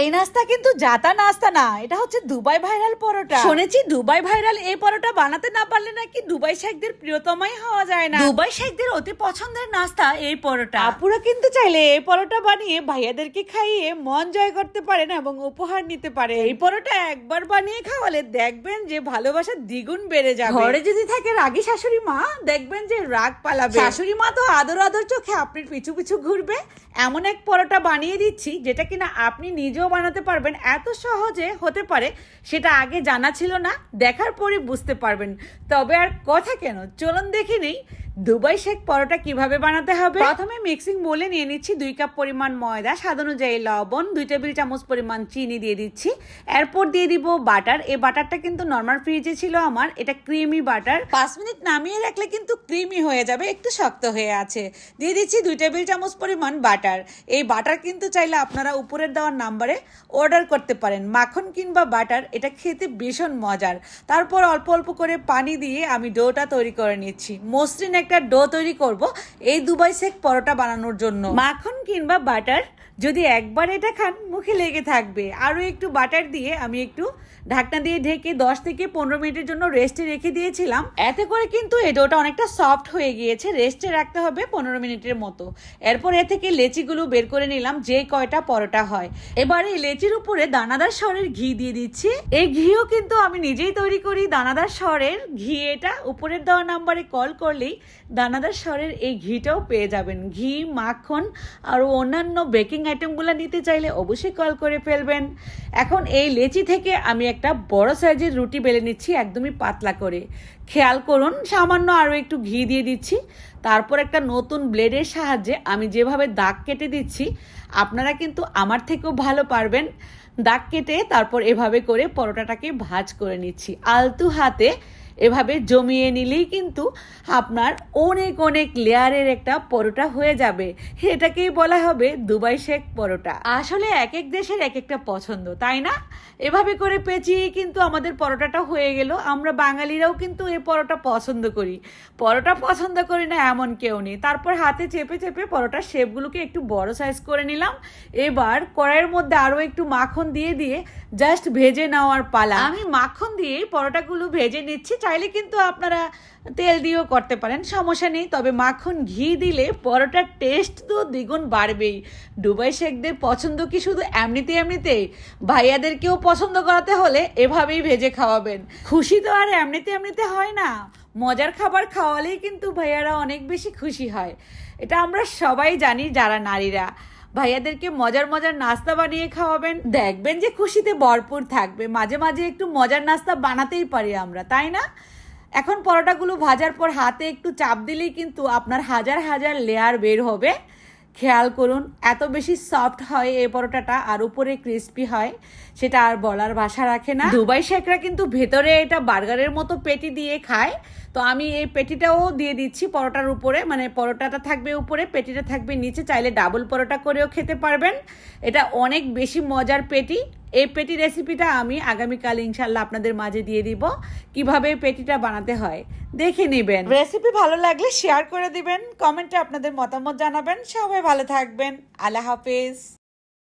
এই নাস্তা কিন্তু জাতা নাস্তা না এটা হচ্ছে দুবাই ভাইরাল পরোটা। শুনেছি দুবাই ভাইরাল এই পরোটা বানাতে না পারলে নাকি দুবাই শেখদের প্রিয়তমাই হওয়া যায় না। দুবাই শেখদের অতি পছন্দের নাস্তা এই পরোটা। আপুরা কিন্তু চাইলে এই পরোটা বানিয়ে ভাইয়াদেরকে খাইয়ে মন জয় করতে পারেন এবং উপহার নিতে পারে। এই পরোটা একবার বানিয়ে খাওয়ালে দেখবেন যে ভালোবাসা দ্বিগুণ বেড়ে যাবে। ঘরে যদি থাকে রাগী শাশুড়ি মা দেখবেন যে রাগ পালাবে। শাশুড়ি মা তো আদর আদর চোখে আপনার পিছু পিছু ঘুরবে। এমন এক পরোটা বানিয়ে দিচ্ছি যেটা কিনা আপনি নিজেও বানাতে পারবেন, এত সহজে হতে পারে সেটা আগে জানা ছিল না, দেখার পরে বুঝতে পারবেন। তবে আর কথা কেন? চলুন দেখে নেই দুবাই শেখ পরোটা কীভাবে বানাতে হবে? প্রথমে মিক্সিং বলে নিয়ে নিচ্ছি দুই কাপ পরিমাণ ময়দা, স্বাদ অনুযায়ী লবণ, দুই টেবিল চামচ পরিমাণ চিনি দিয়ে দিচ্ছি। এরপর দিয়ে দিব বাটার। এই বাটারটা কিন্তু নর্মাল ফ্রিজে ছিল আমার। এটা ক্রিমি বাটার। পাঁচ মিনিট নামিয়ে রাখলে কিন্তু ক্রিমি হয়ে যাবে, একটু শক্ত হয়ে আছে। দিয়ে দিচ্ছি দুই টেবিল চামচ পরিমাণ বাটার। এই বাটার কিন্তু চাইলে আপনারা উপরের দেওয়ার নাম্বারে অর্ডার করতে পারেন। মাখন কিংবা বাটার, এটা খেতে ভীষণ মজার। তারপর অল্প অল্প করে পানি দিয়ে আমি ডোটা তৈরি করে নিচ্ছি। মসৃণ একটা ডো তৈরি করব এই দুবাই শেক পরোটা বানানোর জন্য। মাখন কিংবা বাটার যদি একবার এটা খান, মুখে লেগে থাকবে। আরও একটু বাটার দিয়ে আমি একটু ঢাকনা দিয়ে ঢেকে দশ থেকে পনেরো মিনিটের জন্য রেস্টে রেখে দিয়েছিলাম। এতে করে কিন্তু এই ডোটা অনেকটা সফট হয়ে গিয়েছে। রেস্টে রাখতে হবে পনেরো মিনিটের মতো। এরপর এ থেকে লেচিগুলো বের করে নিলাম, যে কয়টা পরোটা হয়। এবার এই লেচির উপরে দানাদার স্বরের ঘি দিয়ে দিচ্ছি। এই ঘিও কিন্তু আমি নিজেই তৈরি করি দানাদার স্বরের ঘি এটা উপরের দেওয়া নাম্বারে কল করলেই দানাদার স্বরের এই ঘিটাও পেয়ে যাবেন। ঘি, মাখন আর অন্যান্য বেকিং আইটেমগুলো নিতে চাইলে অবশ্যই কল করে ফেলবেন। এখন এই লেচি থেকে আমি একটা বড় সাইজের রুটি বেলে নিচ্ছি, একদমই পাতলা করে। খেয়াল করুন, সামান্য আরও একটু ঘি দিয়ে দিচ্ছি। তারপর একটা নতুন ব্লেডের সাহায্যে আমি যেভাবে দাগ কেটে দিচ্ছি, আপনারা কিন্তু আমার থেকেও ভালো পারবেন। দাগ কেটে তারপর এভাবে করে পরোটাটাকে ভাজ করে নিচ্ছি। আলতু হাতে এভাবে জমিয়ে নিলেই কিন্তু আপনার অনেক অনেক লেয়ারের একটা পরোটা হয়ে যাবে। এটাকেই বলা হবে দুবাই শেক পরোটা। আসলে এক এক দেশের এক একটা পছন্দ, তাই না? এভাবে করে পেঁচিয়ে কিন্তু আমাদের পরোটাটা হয়ে গেল। আমরা বাঙালিরাও কিন্তু এই পরোটা পছন্দ করি। পরোটা পছন্দ করি না এমন কেউ নেই। তারপর হাতে চেপে চেপে পরোটার শেপগুলোকে একটু বড় সাইজ করে নিলাম। এবার কড়াইয়ের মধ্যে আরও একটু মাখন দিয়ে দিয়ে জাস্ট ভেজে নেওয়ার পালা। আমি মাখন দিয়ে পরোটাগুলো ভেজে নিচ্ছি। চাইলে কিন্তু আপনারা তেল দিয়েও করতে পারেন, সমস্যা নেই। তবে মাখন ঘি দিলে পরোটার টেস্ট তো দ্বিগুণ বাড়বেই। ডুবাই শেখদের পছন্দ কি শুধু এমনিতে এমনিতে ভাইয়াদেরকেও পছন্দ করাতে হলে এভাবেই ভেজে খাওয়াবেন। খুশি তো আর এমনিতে এমনিতে হয় না। মজার খাবার খাওয়ালেই কিন্তু ভাইয়ারা অনেক বেশি খুশি হয়। এটা আমরা সবাই জানি যারা নারীরা। ভাইয়াদেরকে মজার মজার নাস্তা বানিয়ে খাওয়াবেন। দেখবেন যে খুশিতে ভরপুর থাকবে। মাঝে মাঝে একটু মজার নাস্তা বানাতেই পারি আমরা, তাই না? এখন পরোটাগুলো ভাজার পর হাতে একটু চাপ দিলেই কিন্তু আপনার হাজার হাজার লেয়ার বের হবে। খেয়াল করুন, এত বেশি সফট হয় এই পরোটাটা আর উপরে ক্রিস্পি হয়, সেটা আর বলার ভাষা রাখে না। দুবাই শেখরা কিন্তু ভেতরে এটা বার্গারের মতো পেটি দিয়ে খায়। তো আমি এই পেটিটাও দিয়ে দিচ্ছি পরোটার উপরে মানে পরোটাটা থাকবে উপরে, পেটিটা থাকবে নিচে, চাইলে ডাবল পরোটা করেও খেতে পারবেন। এটা অনেক বেশি মজার পেটি। এই পেটি রেসিপিটা আমি আগামীকাল ইনশাল্লাহ আপনাদের মাঝে দিয়ে দিব। কীভাবে পেটিটা বানাতে হয়, দেখে নেবেন। রেসিপি ভালো লাগলে শেয়ার করে দিবেন কমেন্টে আপনাদের মতামত জানাবেন। সবাই ভালো থাকবেন। আল্লাহ হাফেজ।